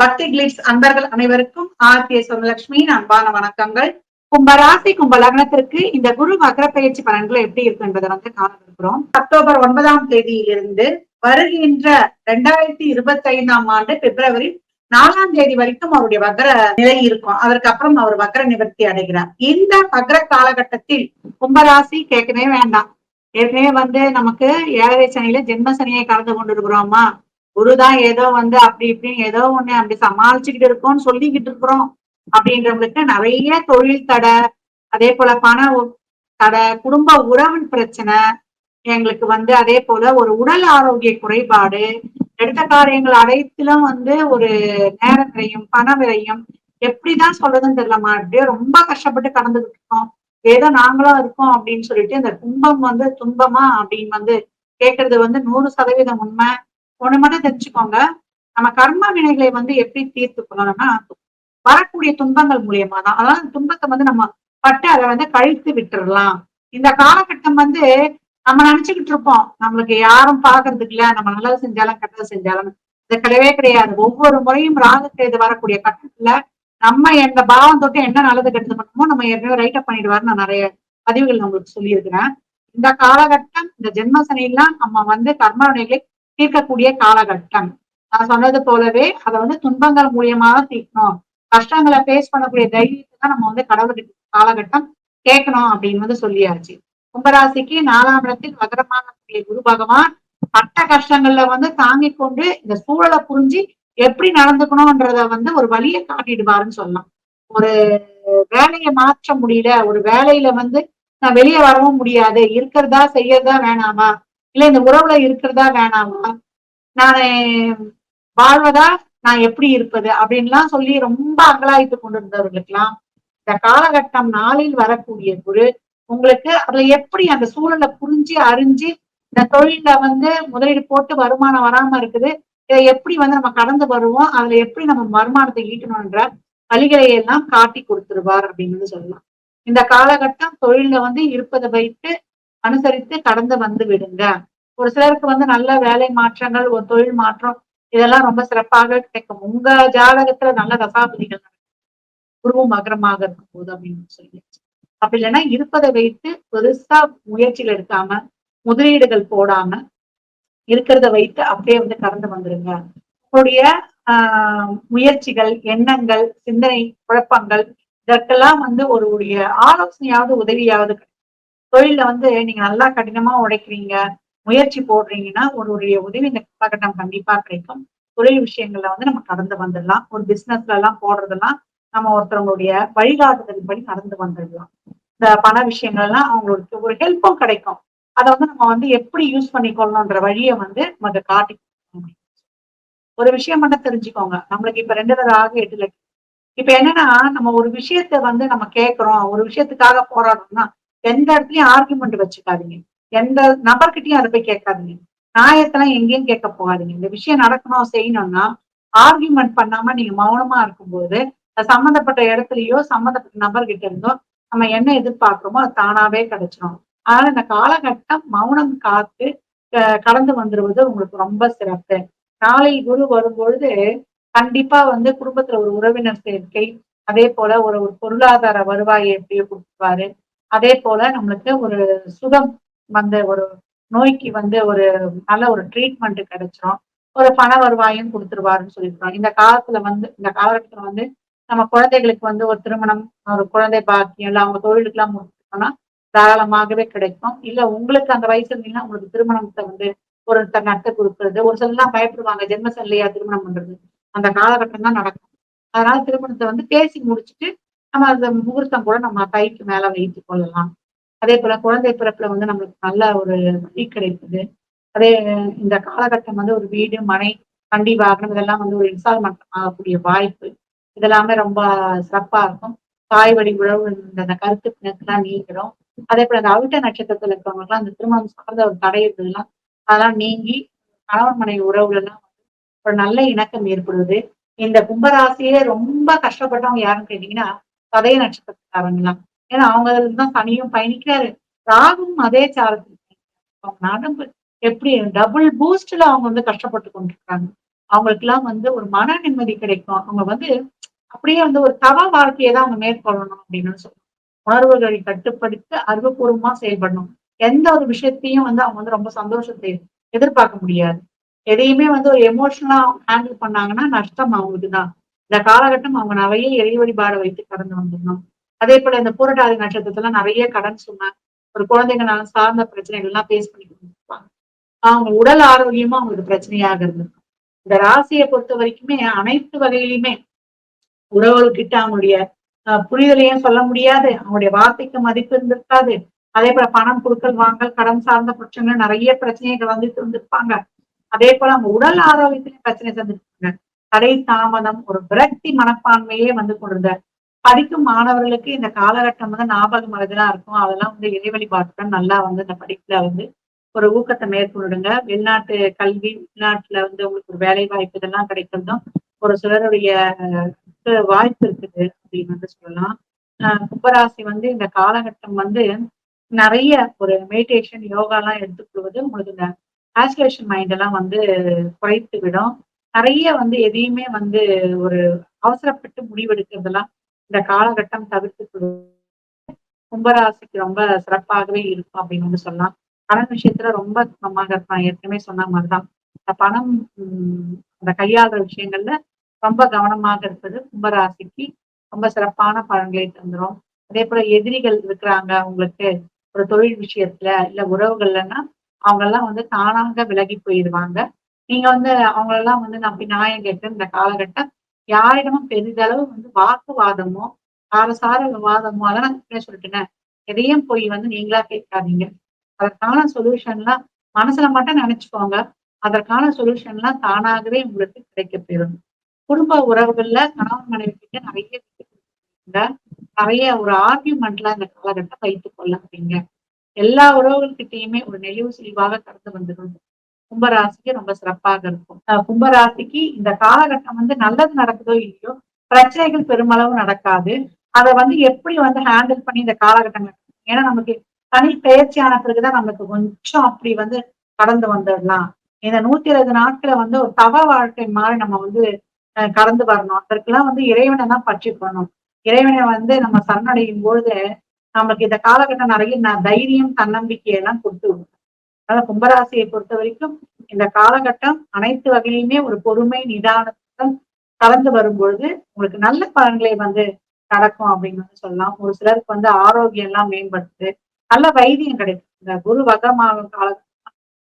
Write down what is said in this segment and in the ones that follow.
பக்தி கிளிட்ஸ் அன்பர்கள் அனைவருக்கும் ஆர் கே சுவலட்சுமியின் அன்பான வணக்கங்கள். கும்பராசி கும்ப லக்னத்திற்கு இந்த குரு வக்ர பயிற்சி பலன்கள் எப்படி இருக்கு என்பதை வந்து காண இருக்கிறோம் அக்டோபர் ஒன்பதாம் தேதியிலிருந்து வருகின்ற ரெண்டாயிரத்தி இருபத்தி ஐந்தாம் ஆண்டு பிப்ரவரி நாலாம் தேதி வரைக்கும் அவருடைய வக்ர நிலை இருக்கும். அதற்கு அப்புறம் அவர் வக்ர நிவர்த்தி அடைகிறார். இந்த வக்ர காலகட்டத்தில் கும்பராசி கேட்கவே வேண்டாம். ஏற்கனவே வந்து நமக்கு ஏழரை சனியில ஜென்ம சனியை கலந்து கொண்டிருக்கிறோமா? குருதான் ஏதோ வந்து அப்படி இப்படின்னு ஏதோ ஒண்ணு அப்படி சமாளிச்சுக்கிட்டு இருக்கோம்னு சொல்லிக்கிட்டு இருக்கிறோம் அப்படின்றவங்களுக்கு நிறைய தொழில் தடை அதே போல பண தடை குடும்ப உறவு பிரச்சனை எங்களுக்கு வந்து அதே போல ஒரு உடல் ஆரோக்கிய குறைபாடு எடுத்த காரியங்கள் அனைத்திலும் வந்து ஒரு நேர விரையும் பண விரையும் எப்படிதான் சொல்றதுன்னு தெரியலமா அப்படியே ரொம்ப கஷ்டப்பட்டு கடந்துகிட்டு இருக்கோம் ஏதோ நாங்களும் இருக்கோம் அப்படின்னு சொல்லிட்டு இந்த துன்பம் வந்து துன்பமா அப்படின்னு வந்து கேட்கறது வந்து நூறு சதவீதம் உண்மை. ஒண்ணு மட்டும் தெரிஞ்சுக்கோங்க. நம்ம கர்ம வினைகளை வந்து எப்படி தீர்த்து கொள்ளணும்னா வரக்கூடிய துன்பங்கள் மூலியமா தான். அதாவது துன்பத்தை வந்து நம்ம பட்டு அதை வந்து கழித்து விட்டுறலாம். இந்த காலகட்டம் வந்து நம்ம நினைச்சுக்கிட்டு இருப்போம். நம்மளுக்கு யாரும் பாக்குறதுக்கு இல்ல. நம்ம நல்லது செஞ்சாலும் கெட்டது செஞ்சாலும். இது கிடையவே கிடையாது. ஒவ்வொரு முறையும் ராகக்கேது வரக்கூடிய கட்டத்துல நம்ம எந்த பாவம் தொட்டு என்ன நல்லது கெட்டது பண்ணுமோ நம்ம ஏற்கனவே ரைட் அப் பண்ணிடுவாரு நான் நிறைய பதிவுகள் உங்களுக்கு சொல்லியிருக்கிறேன். இந்த காலகட்டம் இந்த ஜென்மசனையெல்லாம் நம்ம வந்து கர்ம வினைகளை தீர்க்கக்கூடிய காலகட்டம். நான் சொன்னது போலவே அதை வந்து துன்பங்கள் மூலியமா தான் தீர்க்கணும். கஷ்டங்களை ஃபேஸ் பண்ணக்கூடிய தைரியத்தை தான் நம்ம வந்து கடவுளுக்கு காலகட்டம் கேட்கணும் அப்படின்னு வந்து சொல்லியாச்சு. கும்பராசிக்கு நாலாம் இடத்தில் வகரமாகக்கூடிய குரு பகவான் பட்ட கஷ்டங்கள்ல வந்து தாங்கி கொண்டு இந்த சூழலை புரிஞ்சு எப்படி நடந்துக்கணும்ன்றத வந்து ஒரு வழியை காட்டிடுவாருன்னு சொல்லலாம். ஒரு வேலையை மாற்ற முடியல ஒரு வேலையில வந்து நான் வெளியே வரவும் முடியாது இருக்கிறதா செய்யறதா வேணாமா? இல்ல இந்த உறவுல இருக்கிறதா வேணாமா. நான் வாழ்வதா நான் எப்படி இருப்பது? அப்படின்லாம் சொல்லி ரொம்ப அங்கலாய்த்து கொண்டிருந்தவர்களுக்கெல்லாம் இந்த காலகட்டம் நாளில் வரக்கூடிய குரு உங்களுக்கு அதுல எப்படி அந்த சூழலை புரிஞ்சு அறிஞ்சு இந்த தொழில வந்து முதலீடு போட்டு வருமானம் வராம இருக்குது இதை எப்படி வந்து நம்ம கடந்து வருவோம் அதுல எப்படி நம்ம வருமானத்தை ஈட்டணும்ன்ற வழிகளை எல்லாம் காட்டி கொடுத்துருவார் அப்படின்னு சொல்லலாம். இந்த காலகட்டம் தொழில வந்து இருப்பதை வைத்து அனுசரித்து கடந்து வந்து விடுங்க. ஒரு சிலருக்கு வந்து நல்ல வேலை மாற்றங்கள் ஒரு தொழில் மாற்றம் இதெல்லாம் ரொம்ப சிறப்பாக கிடைக்கும். உங்க ஜாதகத்துல நல்ல தசாபதிகள் குருவும் மகரமாக இருக்கும் போது அப்படின்னு சொல்லி அப்படி இல்லைன்னா இருப்பதை வைத்து பெருசா முயற்சிகள் எடுக்காம முதலீடுகள் போடாம இருக்கிறத வைத்து அப்படியே வந்து கடந்து வந்துருங்க. உங்களுடைய ஆஹ் முயற்சிகள் எண்ணங்கள் சிந்தனை குழப்பங்கள் இதற்கெல்லாம் வந்து ஒரு ஆலோசனையாவது உதவியாவது தொழில வந்து நீங்க நல்லா கடினமா உழைக்கிறீங்க முயற்சி போடுறீங்கன்னா ஒருவருடைய உதவி இந்த காலகட்டம் கண்டிப்பா கிடைக்கும். தொழில் விஷயங்கள்ல வந்து நம்ம கடந்து வந்துடலாம். ஒரு பிசினஸ்ல எல்லாம் போடுறதெல்லாம் நம்ம ஒருத்தவங்களுடைய வழிகாட்டுதல் படி நடந்து வந்துடலாம். இந்த பண விஷயங்கள் எல்லாம் அவங்களுக்கு ஒரு ஹெல்ப்பும் கிடைக்கும். அதை வந்து நம்ம வந்து எப்படி யூஸ் பண்ணிக்கொள்ளணும்ன்ற வழியை வந்து நமக்கு காட்டி ஒரு விஷயம் மட்டும் தெரிஞ்சுக்கோங்க. நம்மளுக்கு இப்ப ரெண்டு ஆக எட்டு லட்சம் இப்ப என்னன்னா நம்ம ஒரு விஷயத்த வந்து நம்ம கேட்கிறோம். ஒரு விஷயத்துக்காக போராடுறோம்னா எந்த இடத்துலயும் ஆர்குமெண்ட் வச்சுக்காதீங்க. எந்த நபர்கிட்டயும் அதை போய் கேட்காதீங்க. நியாயத்தெல்லாம் எங்கேயும் கேட்க போகாதீங்க. இந்த விஷயம் நடக்கணும் செய்யணும்னா ஆர்குமெண்ட் பண்ணாம நீங்க மௌனமா இருக்கும்போது சம்மந்தப்பட்ட இடத்துலயோ சம்மந்தப்பட்ட நபர்கிட்ட இருந்தோ நம்ம என்ன எதிர்பார்க்கிறோமோ அது தானாவே கிடைச்சிடும் அதனால இந்த காலகட்டம் மௌனம் காத்து கடந்து வந்துருவது உங்களுக்கு ரொம்ப சிறப்பு. நாளை குரு வரும்பொழுது கண்டிப்பா வந்து குடும்பத்துல ஒரு உறவினர் சேர்க்கை அதே போல ஒரு ஒரு பொருளாதார வருவாயை எப்படியோ கொடுத்துருவாரு அதே போல நம்மளுக்கு ஒரு சுகம் வந்த ஒரு நோய்க்கு வந்து ஒரு நல்ல ஒரு ட்ரீட்மெண்ட் கிடைச்சிரும். ஒரு பண வருவாயும் கொடுத்துருவாருன்னு சொல்லியிருக்கோம் இந்த காலத்துல வந்து இந்த காலகட்டத்துல வந்து நம்ம குழந்தைகளுக்கு வந்து ஒரு திருமணம் ஒரு குழந்தை பாக்கியம் இல்லை அவங்க தொழிலுக்கு எல்லாம் முடிச்சிருக்கோம்னா தாராளமாகவே கிடைக்கும். இல்ல உங்களுக்கு அந்த வயசு இருந்தீங்கன்னா உங்களுக்கு திருமணத்தை வந்து ஒரு நட்டை கொடுக்கறது. ஒரு சிலர்லாம் பயப்படுவாங்க ஜென்மசல்லையா திருமணம் பண்றது? அந்த காலகட்டம் தான் நடக்கும். அதனால திருமணத்தை வந்து பேசி முடிச்சுட்டு நம்ம அந்த முகூர்த்தம் கூட நம்ம கைக்கு மேல வைத்து கொள்ளலாம். அதே போல குழந்தை பிறப்புல வந்து நம்மளுக்கு நல்ல ஒரு வழி கிடைக்குது. அதே இந்த காலகட்டம் வந்து ஒரு வீடு மனை வண்டி வாகனம் இதெல்லாம் வந்து ஒரு இன்ஸ்டால்மெண்ட் ஆகக்கூடிய வாய்ப்பு இதெல்லாமே ரொம்ப சிறப்பா இருக்கும். தாய் வழி உழவு இந்த கருத்து பிணக்கெல்லாம் நீங்கிடும். அதே போல அந்த அவிட்ட நட்சத்திரத்துல இருக்கிறவங்களுக்குலாம் அந்த திருமணம் சார்ந்த ஒரு தடை இருந்ததுலாம் அதெல்லாம் நீங்கி கணவன் மனை உறவுல எல்லாம் ஒரு நல்ல இணக்கம் ஏற்படுவது இந்த கும்பராசியே ரொம்ப கஷ்டப்பட்டவங்க யாருன்னு கேட்டீங்கன்னா சதய நட்சத்திரக்காரங்களாம் ஏன்னா அவங்க தான் சனியும் பயணிக்கிறாரு. ராகும் அதே சாரத்தில் அவங்க நடம்பு எப்படி டபுள் பூஸ்ட்ல அவங்க வந்து கஷ்டப்பட்டு கொண்டிருக்காங்க. அவங்களுக்கு எல்லாம் வந்து ஒரு மன நிம்மதி கிடைக்கும். அவங்க வந்து அப்படியே வந்து ஒரு தவ வாழ்க்கையை தான் அவங்க மேற்கொள்ளணும் அப்படின்னு சொல்லணும் உணர்வுகளை கட்டுப்படுத்தி அறிவுபூர்வமா செயல்படணும். எந்த ஒரு விஷயத்தையும் வந்து அவங்க வந்து ரொம்ப சந்தோஷத்தை எதிர்பார்க்க முடியாது. எதையுமே வந்து ஒரு எமோஷனலா ஹேண்டில் பண்ணாங்கன்னா நஷ்டம் அவங்களுக்கு தான் இந்த காலகட்டம் அவங்க நிறைய இறை வழிபாடு வைத்து கடந்து வந்துடணும் அதே போல இந்த பூரட்டாதி நட்சத்திரத்துல நிறைய கடன் சுமை ஒரு குழந்தைங்களால சார்ந்த பிரச்சனைகள் எல்லாம் பேஸ் பண்ணி கொடுத்துருப்பாங்க அவங்க உடல் ஆரோக்கியமும் அவங்களுக்கு பிரச்சனையாக இருந்திருக்கும். இந்த ராசியை பொறுத்த வரைக்குமே அனைத்து வகையிலுமே உறவுகிட்ட அவங்களுடைய புரிதலையும் சொல்ல முடியாது. அவங்களுடைய வார்த்தைக்கு மதிப்பு இருந்திருக்காது. அதே போல பணம் கொடுக்கல் வாங்கல் கடன் சார்ந்த பிரச்சனைகள் நிறைய பிரச்சனைகள் வந்துட்டு இருந்திருப்பாங்க அதே போல அவங்க உடல் ஆரோக்கியத்திலையும் பிரச்சனை தந்துருப்பாங்க தடை தாமதம் ஒரு விரக்தி மனப்பான்மையே வந்து கொண்டிருந்தார் படிக்கும் மாணவர்களுக்கு இந்த காலகட்டம் வந்து ஞாபகம் மனதெல்லாம் இருக்கும். அதெல்லாம் வந்து இறை வழிபாட்டுடன் நல்லா வந்து இந்த படிப்புல வந்து ஒரு ஊக்கத்தை மேற்கொள்ளுங்க வெளிநாட்டு கல்வி வெளிநாட்டுல வந்து உங்களுக்கு ஒரு வேலை வாய்ப்பு இதெல்லாம் கிடைக்கிறதும் ஒரு சிலருடைய வாய்ப்பு இருக்குது அப்படின்னு வந்து சொல்லலாம். கும்பராசி வந்து இந்த காலகட்டம் வந்து நிறைய ஒரு மெடிடேஷன் யோகா எல்லாம் எடுத்துக்கொள்வது உங்களுக்கு இந்த ஆஸ்பிரேஷன் மைண்ட் எல்லாம் வந்து குறைத்து விடும் நிறைய வந்து எதையுமே வந்து ஒரு அவசரப்பட்டு முடிவெடுக்கிறதெல்லாம் இந்த காலகட்டம் தவிர்த்து கும்பராசிக்கு ரொம்ப சிறப்பாகவே இருக்கும் அப்படின்னு வந்து சொல்லலாம். பணம் விஷயத்துல ரொம்ப கவனமாக இருப்பான். ஏற்கனவே சொன்ன மாதிரிதான். இந்த பணம் அந்த கையாளுற விஷயங்கள்ல ரொம்ப கவனமாக இருப்பது கும்பராசிக்கு ரொம்ப சிறப்பான பலன்களை தந்துடும் அதே போல எதிரிகள் இருக்கிறாங்க உங்களுக்கு ஒரு தொழில் விஷயத்துல இல்ல உறவுகள்லன்னா அவங்க எல்லாம் வந்து தானாக விலகி போயிடுவாங்க. நீங்க வந்து அவங்களெல்லாம் வந்து நம்பி நியாயம் கேட்டு இந்த காலகட்டம் யாரிடமும் பெரிதளவு வந்து வாக்குவாதமோ காரசார விவாதமோ அதெல்லாம் நான் சொல்லிட்டேன். எதையும் போய் வந்து நீங்களா கேட்காதீங்க. அதற்கான சொல்யூஷன்லாம் மனசுல மட்டும் நினைச்சுக்கோங்க. அதற்கான சொல்யூஷன்லாம் தானாகவே உங்களுக்கு கிடைக்க போயிடும் குடும்ப உறவுகள்ல கணவன் மனைவி கிட்ட நிறைய நிறைய ஒரு ஆர்கியூமெண்ட்லாம் இந்த காலகட்டம் வைத்துக் கொள்ளாதீங்க. எல்லா உறவுகள்கிட்டயுமே ஒரு நெளிவு செழிவாக கடந்து வந்துடும் கும்பராசிக்கு ரொம்ப சிறப்பாக இருக்கும். கும்பராசிக்கு இந்த காலகட்டம் வந்து நல்லது நடக்குதோ இல்லையோ பிரச்சனைகள் பெருமளவு நடக்காது. அதை வந்து எப்படி வந்து ஹேண்டில் பண்ணி இந்த காலகட்டம் ஏன்னா நமக்கு தனி பயிற்சியான பிறகுதான் நமக்கு கொஞ்சம் அப்படி வந்து கடந்து வந்துடலாம் இந்த நூத்தி இருபது நாட்களை வந்து ஒரு தவ வாழ்க்கை மாதிரி நம்ம வந்து கடந்து வரணும். அதற்கெல்லாம் வந்து இறைவனை தான் பற்றி பண்ணணும் இறைவனை வந்து நம்ம சரணடையும் பொழுது நமக்கு இந்த காலகட்டம் நிறைய தைரியம் தன்னம்பிக்கை எல்லாம் கொடுத்து அதனால கும்பராசியை பொறுத்த வரைக்கும் இந்த காலகட்டம் அனைத்து வகையிலுமே ஒரு பொறுமை நிதானத்துடன் கலந்து வரும் பொழுது உங்களுக்கு நல்ல பலன்களை வந்து நடக்கும் அப்படின்னு வந்து சொல்லலாம். ஒரு சிலருக்கு வந்து ஆரோக்கியம் எல்லாம் மேம்படுத்து நல்ல வைத்தியம் கிடைக்கும். இந்த குரு வகமாக கால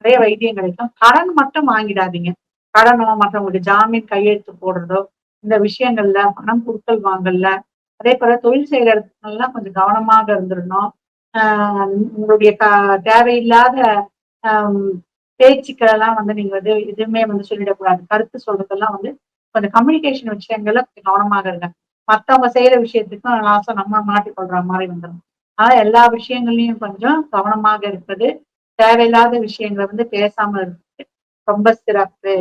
நிறைய வைத்தியம் கிடைக்கும். கடன் மட்டும் வாங்கிடாதீங்க. கடனோ மற்றவங்களுக்கு ஜாமீன் கையெழுத்து போடுறதோ இந்த விஷயங்கள்ல பணம் கொடுக்கல் வாங்கல அதே போல தொழில் செய்யற இடத்துலாம் கொஞ்சம் கவனமாக இருந்துடணும். ஆஹ் உங்களுடைய க தேவையில்லாத பேச்சுக்கள் எல்லாம் வந்து நீங்க வந்து எதுவுமே வந்து சொல்லிடக்கூடாது. கருத்து சொல்றதெல்லாம் வந்து கொஞ்சம் கம்யூனிகேஷன் விஷயங்கள்ல கொஞ்சம் கவனமாக இருங்க. மத்தவங்க செய்யற விஷயத்துக்கும் லாசம் நம்ம மாட்டிக்கொள்ற மாதிரி வந்துடும் ஆனா எல்லா விஷயங்கள்லயும் கொஞ்சம் கவனமாக இருப்பது தேவையில்லாத விஷயங்களை வந்து பேசாம இருப்பது ரொம்ப சிறப்பு.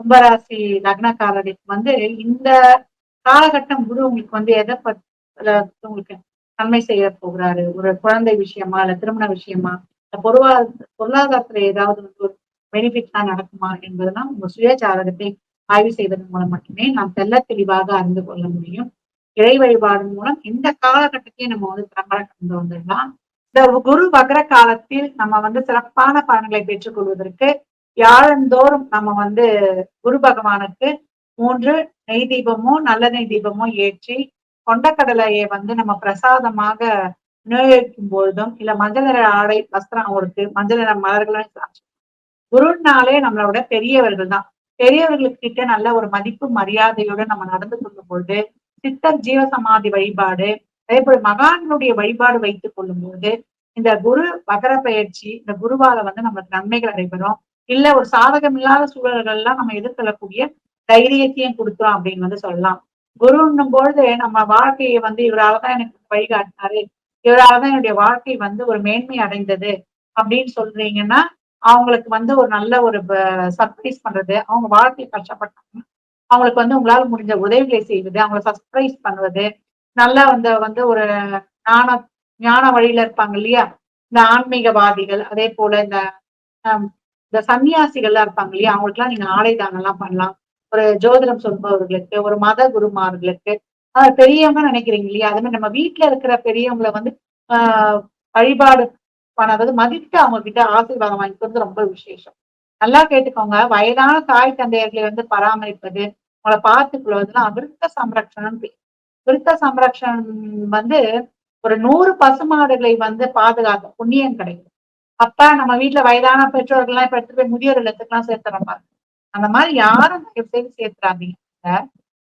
கும்பராசி லக்னக்காரர்களுக்கு வந்து இந்த காலகட்டம் குரு உங்களுக்கு வந்து எதை பத்தி உங்களுக்கு நன்மை செய்ய போகிறாரு? ஒரு குழந்தை விஷயமா இல்ல திருமண விஷயமா? பொருளாதார பொருளாதாரத்துல ஏதாவது வந்து ஒரு பெனிஃபிட்லாம் நடக்குமா என்பதெல்லாம் உங்க சுய ஜாதகத்தை ஆய்வு செய்வதன் மூலம் மட்டுமே நாம் தெல்ல தெளிவாக அறிந்து கொள்ள முடியும். இறை வழிபாடு மூலம் இந்த காலகட்டத்தையும் நம்ம வந்து திறம்பட கடந்து வந்துடலாம். இந்த குரு வக்ர காலத்தில் நம்ம வந்து சிறப்பான பலன்களை பெற்றுக் கொள்வதற்கு யாழந்தோறும் நம்ம வந்து குரு பகவானுக்கு மூன்று நெய் தீபமோ நல்ல நெய் தீபமோ ஏற்றி கொண்டக்கடலையை வந்து நம்ம பிரசாதமாக விநியோகிக்கும் பொழுதும் இல்ல மஞ்சள் நிற ஆடை வஸ்திரம் அவருக்கு மஞ்சள் நிற மலர்களும் குருனாலே நம்மளோட பெரியவர்கள் தான். பெரியவர்களுக்கு கிட்ட நல்ல ஒரு மதிப்பு மரியாதையோட நம்ம நடந்து கொள்ளும் பொழுது சித்தர் ஜீவசமாதி வழிபாடு அதே போல மகான்களுடைய வழிபாடு வைத்துக் கொள்ளும் போது இந்த குரு வகர பயிற்சி இந்த குருவால வந்து நமக்கு நன்மைகள் நடைபெறும் இல்ல ஒரு சாதகம் இல்லாத சூழல்கள் எல்லாம் நம்ம எதிர்கொள்ளக்கூடிய தைரியத்தையும் கொடுக்குறோம் அப்படின்னு வந்து சொல்லலாம். குருன்னும் பொழுது நம்ம வாழ்க்கையை வந்து இவரால் தான் எனக்கு வழிகாட்டினாரு. இவரால் தான் என்னுடைய வாழ்க்கை வந்து ஒரு மேன்மை அடைந்தது அப்படின்னு சொல்றீங்கன்னா அவங்களுக்கு வந்து ஒரு நல்ல ஒரு சர்ப்ரைஸ் பண்றது அவங்க வாழ்க்கை கஷ்டப்பட்டாங்க அவங்களுக்கு வந்து உங்களால முடிஞ்ச உதவிகளை செய்வது அவங்கள சர்ப்ரைஸ் பண்ணுவது நல்லா வந்து வந்து ஒரு ஞான ஞான வழியில இருப்பாங்க இல்லையா? இந்த ஆன்மீகவாதிகள் அதே போல இந்த இந்த சன்னியாசிகள்லாம் இருப்பாங்க இல்லையா? அவங்களுக்குலாம் நீங்க ஆடை தானம்லாம் பண்ணலாம். ஒரு ஜோதிடம் சொல்பவர்களுக்கு ஒரு மத குருமார்களுக்கு பெரியவங்க நினைக்கிறீங்க இல்லையா? அது மாதிரி நம்ம வீட்டுல இருக்கிற பெரியவங்களை வந்து ஆஹ் வழிபாடு பண்ண அதாவது மதித்து அவங்க கிட்ட ஆசீர்வாதம் வாங்கிக்கிறது ரொம்ப விசேஷம். நல்லா கேட்டுக்கோங்க. வயதான தாய் தந்தையர்களை வந்து பராமரிப்பது அவங்கள பார்த்துக்கொள்வதுலாம் விருத்த சம்ரக்ஷணம் விருத்த சம்ரக்ஷணம் வந்து ஒரு நூறு பசுமாடுகளை வந்து பாதுகாக்க புண்ணியம் கிடைக்கும். அப்ப நம்ம வீட்டுல வயதான பெற்றோர்கள் எல்லாம் இப்ப எடுத்து போய் முதியோர் இல்லத்துக்கு எல்லாம் சேர்த்துற மாதிரி. அந்த மாதிரி யாரும் தயவு செய்து சேர்த்துறாதீங்க.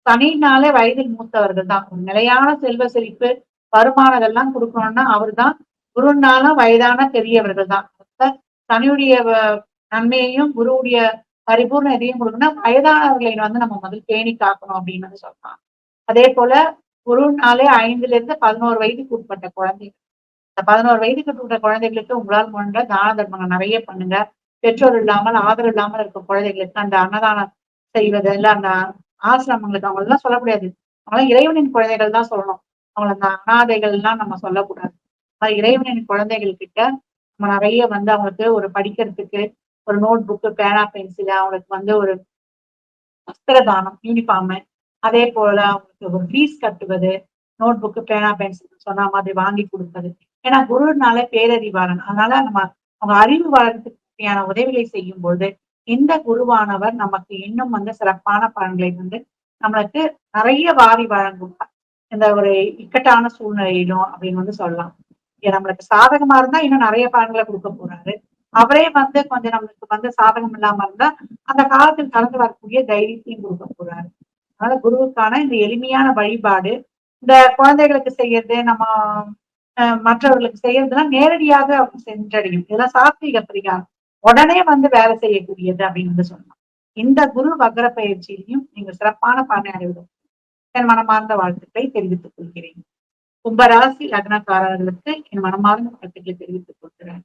தனினாலே வயதில் மூத்தவர்கள் தான். நிலையான செல்வ செழிப்பு வருமானம் எல்லாம் கொடுக்கணும்னா அவர் தான் குருனாலும் வயதான பெரியவர்கள் தான். தனியுடைய நன்மையையும் குருவுடைய பரிபூர்ண இதையும் கொடுக்கணும் வயதானவர்களை வந்து நம்ம முதல் பேணி காக்கணும் அப்படின்னு வந்து சொல்லலாம் அதே போல குருனாலே ஐந்துல இருந்து பதினோரு வயதுக்கு உட்பட்ட குழந்தைகள். இந்த பதினோரு வயதுக்கு உட்பட்ட குழந்தைகளுக்கு உங்களால் முன்ற தான தர்மங்கள் நிறைய பண்ணுங்க. பெற்றோர் இல்லாமல் ஆதரவு இல்லாமல் இருக்க குழந்தைகளுக்கு அந்த அன்னதானம் செய்வது இல்லை அந்த ஆசிரமங்களுக்கு அவங்க எல்லாம் சொல்லக்கூடாது. அவங்களாம் இறைவனின் குழந்தைகள் தான் சொல்லணும். அவங்கள அந்த அனாதைகள்லாம் நம்ம சொல்லக்கூடாது. இறைவனின் குழந்தைகள் கிட்ட நம்ம நிறைய வந்து அவங்களுக்கு ஒரு படிக்கிறதுக்கு ஒரு நோட் புக்கு பேனா பென்சில் அவங்களுக்கு வந்து ஒரு வஸ்திரதானம் யூனிஃபார்மு அதே போல அவங்களுக்கு ஒரு ஃபீஸ் கட்டுவது நோட் புக்கு பேனா பென்சில் சொன்ன மாதிரி வாங்கி கொடுப்பது. ஏன்னா குருனால பேரறிவாளன். அதனால நம்ம அவங்க அறிவு வளர்த்துக்கு உதவிகளை செய்யும் பொழுது இந்த குருவானவர் நமக்கு இன்னும் வந்து சிறப்பான பலன்களை வந்து நம்மளுக்கு நிறைய வாரி வழங்குவார் இந்த ஒரு இக்கட்டான சூழ்நிலையிலும் அப்படின்னு வந்து சொல்லலாம். நம்மளுக்கு சாதகமா இருந்தா இன்னும் நிறைய பலன்களை கொடுக்க போறாரு. அவரே வந்து கொஞ்சம் நம்மளுக்கு வந்து சாதகம் இல்லாம இருந்தா அந்த காலத்தில் கலந்து வரக்கூடிய தைரியத்தையும் கொடுக்க போறாரு. அதனால குருவுக்கான இந்த எளிமையான வழிபாடு இந்த குழந்தைகளுக்கு செய்யறது நம்ம மற்றவர்களுக்கு செய்யறதுன்னா நேரடியாக சென்றடையும். இதெல்லாம் சாத்வீக பரிகாரம். உடனே வந்து வேலை செய்யக்கூடியது அப்படின்னு வந்து சொன்னான் இந்த குரு வக்ர பயிற்சியிலையும் நீங்க சிறப்பான பலனை அடைவிடும் என் மனமார்ந்த வாழ்த்துக்களை தெரிவித்துக் கொள்கிறேன். கும்பராசி லக்னக்காரர்களுக்கு என் மனமார்ந்த வாழ்த்துக்களை தெரிவித்துக் கொள்கிறேன்.